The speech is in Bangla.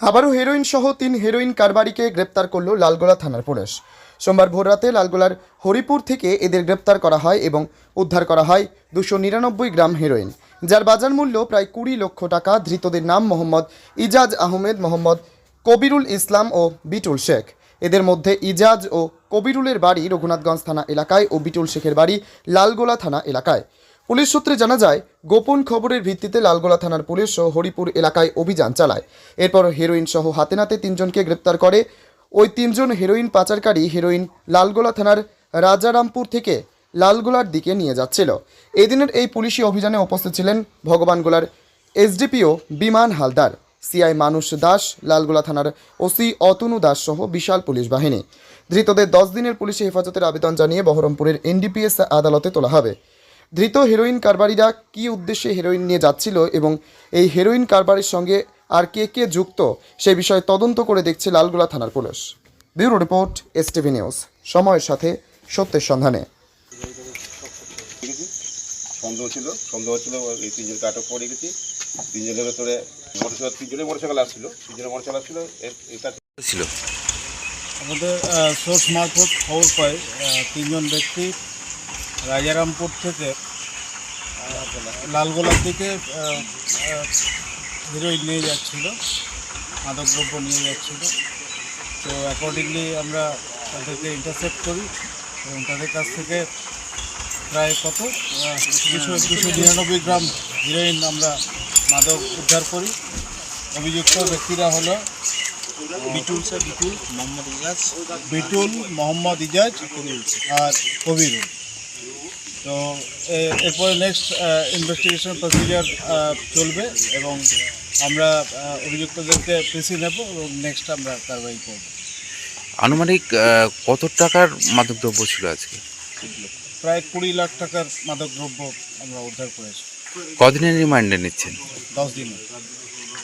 আবারও হেরোইন সহ তিন হেরোইন কারবারিকে গ্রেপ্তার করল লালগোলা থানার পুলিশ। সোমবার ভোররাতে লালগোলার হরিপুর থেকে এদের গ্রেপ্তার করা হয় এবং উদ্ধার করা হয় দুশো নিরানব্বই গ্রাম হেরোইন যার বাজার মূল্য প্রায় কুড়ি লক্ষ টাকা। ধৃতদের নাম মোহাম্মদ ইজাজ আহমেদ, মোহাম্মদ কবিরুল ইসলাম ও বিটুল শেখ। এদের মধ্যে ইজাজ ও কবিরুলের বাড়ি রঘুনাথগঞ্জ থানা এলাকায় ও বিটুল শেখের বাড়ি লালগোলা থানা এলাকায়। পুলিশ সূত্রে জানা যায়, গোপন খবরের ভিত্তিতে লালগোলা থানার পুলিশ ও হরিপুর এলাকায় অভিযান চালায়। এরপর হেরোইন সহ হাতে নাতে তিনজনকে গ্রেপ্তার করে। ওই তিনজন হেরোইন পাচারকারী হেরোইন লালগোলা থানার রাজারামপুর থেকে লালগোলার দিকে নিয়ে যাচ্ছিল। এদিনের এই পুলিশি অভিযানে উপস্থিত ছিলেন ভগবানগোলার এসডিপিও বিমান হালদার, সিআই মানুষ দাস, লালগোলা থানার ওসি অতনু দাস সহ বিশাল পুলিশ বাহিনী। ধৃতদের দশ দিনের পুলিশি হেফাজতের আবেদন জানিয়ে বহরমপুরের এনডিপিএস আদালতে তোলা হবে। ধৃত হেরোইন কারবারিরা কী উদ্দেশ্যে হেরোইন নিয়ে যাচ্ছিল এবং এই হেরোইন কারবারির সঙ্গে আর কে কে যুক্ত সে বিষয়ে তদন্ত করে দেখছে লালগোলা থানার police. Bureau report S TV news সময়ের সাথে সত্যের সন্ধানে। সন্দেহ ছিল সন্দেহ ছিল এই তিনজনকে আটক করে গেছি তিনজনের ভেতরে মোটরসাইকেল তিনজনে মোটরসাইকেল আসছিল। তিনজনের মোটরসাইকেল আসছিল এটা ছিল। আমাদের সোর্স মারফত খবর পাই তিনজন ব্যক্তি রাজারামপুর থেকে লালগোলার দিকে হিরোইন নিয়ে যাচ্ছিল মাদকদ্রব্য নিয়ে যাচ্ছিল। তো অ্যাকর্ডিংলি আমরা তাদেরকে ইন্টারসেপ্ট করি এবং তাদের কাছ থেকে প্রায় কত দুশো দুশো নিরানব্বই গ্রাম হিরোইন আমরা মাদক উদ্ধার করি। অভিযুক্ত ব্যক্তিরা হলো বিটুল স্যার বিটুল মোহাম্মদ ইজাজ। বিটুল মোহাম্মদ ইজাজ আর কবিরুল তো এরপরে নেক্সট ইনভেস্টিগেশন প্রসিজার চলবে এবং আমরা অভিযুক্তদেরকে পিসি নেব এবং নেক্সট আমরা কারবাই করব। আনুমানিক কত টাকার মাদকদ্রব্য ছিল আজকে? প্রায় কুড়ি লাখ টাকার মাদকদ্রব্য আমরা উদ্ধার করেছি। কদিনের রিমান্ডে নিচ্ছেন? দশ দিনে